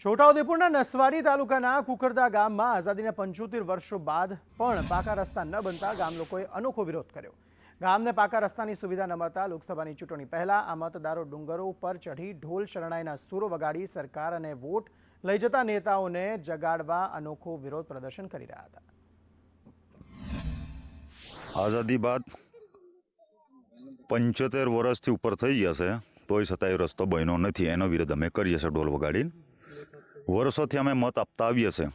છોટાઉદેપુરના નસવાડી તાલુકાના કુકરદા ગામમાં આઝાદીના પંચોતેર વર્ષો બાદ પણ પાકા રસ્તા ન બનતા ગામ લોકોએ અનોખો વિરોધ કર્યો. ગામને પાકા રસ્તાની સુવિધા ન મળતા લોકસભાની ચૂંટણી પહેલા આ મતદારો ડુંગરો ઉપર ચઢી ઢોલ શરણાઈના સૂરો વગાડી સરકાર અને વોટ લઈ જતા નેતાઓને જગાડવા અનોખો વિરોધ પ્રદર્શન કરી રહ્યા હતા. આઝાદી બાદ પંચોતેર વર્ષથી ઉપર થઈ ગયા છે તોય છતાં એ રસ્તો બન્યો નથી. એનો વિરોધ અમે કરીએ છીએ, ઢોલ વગાડીને. વર્ષોથી અમે મત આપતા આવીએ છીએ.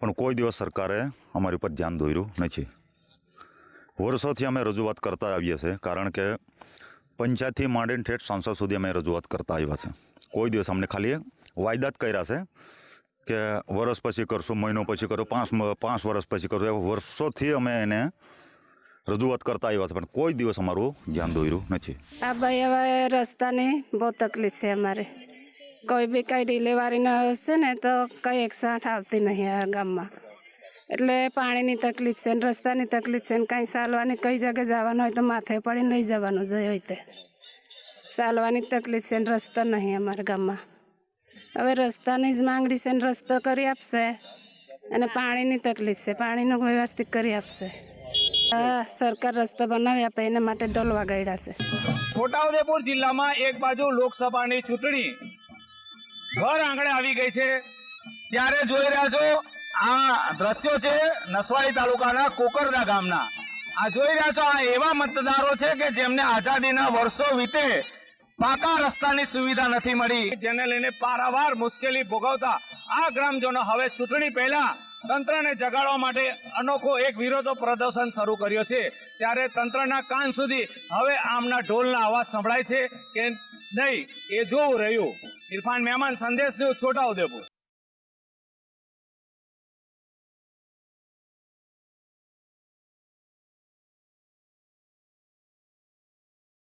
પણ કોઈ દિવસ સરકારે અમારી ઉપર ધ્યાન દોર્યું નથી. વર્ષોથી અમે રજૂઆત કરતા આવીએ છીએ, કારણ કે પંચાયતથી માંડીને ઠેઠ સાંસદ સુધી અમે રજૂઆત કરતા આવ્યા છે કોઈ દિવસ અમને ખાલી વાયદા જ કર્યા છે કે વર્ષ પછી કરશું, મહિનો પછી કરો, પાંચ પાંચ વર્ષ પછી કરશું વર્ષોથી અમે એને રજૂઆત કરતા આવ્યા છે પણ કોઈ દિવસ અમારું ધ્યાન દોર્યું નથી. આ ભાઈ હવે રસ્તાની બહુ તકલીફ છે અમારે. કોઈ બી કઈ ડિલિવરી હશે ને તો કઈ એકસાઠ આવતી નહીં આ ગામમાં. એટલે પાણીની તકલીફ છે ને, રસ્તાની તકલીફ છે ને, કાંઈ ચાલવાની, કઈ જગ્યાએ જવાનું હોય તો માથે પડીને લઈ જવાનું જે હોય તે. ચાલવાની તકલીફ છે ને, રસ્તો નહીં અમારા ગામમાં. હવે રસ્તાની જ માંગણી છે ને, રસ્તો કરી આપશે અને પાણીની તકલીફ છે, પાણીનું વ્યવસ્થિત કરી આપશે. હા સરકાર રસ્તો બનાવી આપે, એના માટે ડોલવા વગાડ્યા છે. છોટાઉદેપુર જિલ્લામાં એક બાજુ લોકસભાની ચૂંટણી ઘર આંગણે આવી ગઈ છે. ત્યારે જોઈ રહ્યા છો, આ દ્રશ્યો છે નસવાડી તાલુકાના કોકરદા ગામના. આ જોઈ રહ્યા છો, આ એવા મતદારો છે કે જેમને આઝાદીના વર્ષો વીતે પાકા રસ્તાની સુવિધા નથી મળી. જેને લઈને પારાવાર મુશ્કેલી ભોગવતા આ ગ્રામજનો હવે ચૂંટણી પહેલા તંત્રને જગાડવા માટે અનોખો એક વિરોધો પ્રદર્શન શરૂ કર્યો છે. ત્યારે તંત્રના કાન સુધી હવે આમના ઢોલના અવાજ સંભળાય છે કે નહીં એ જોવું રહ્યું. ઇરફાન મહેમાન સંદેશ ન્યૂઝ છોટાઉદેપુર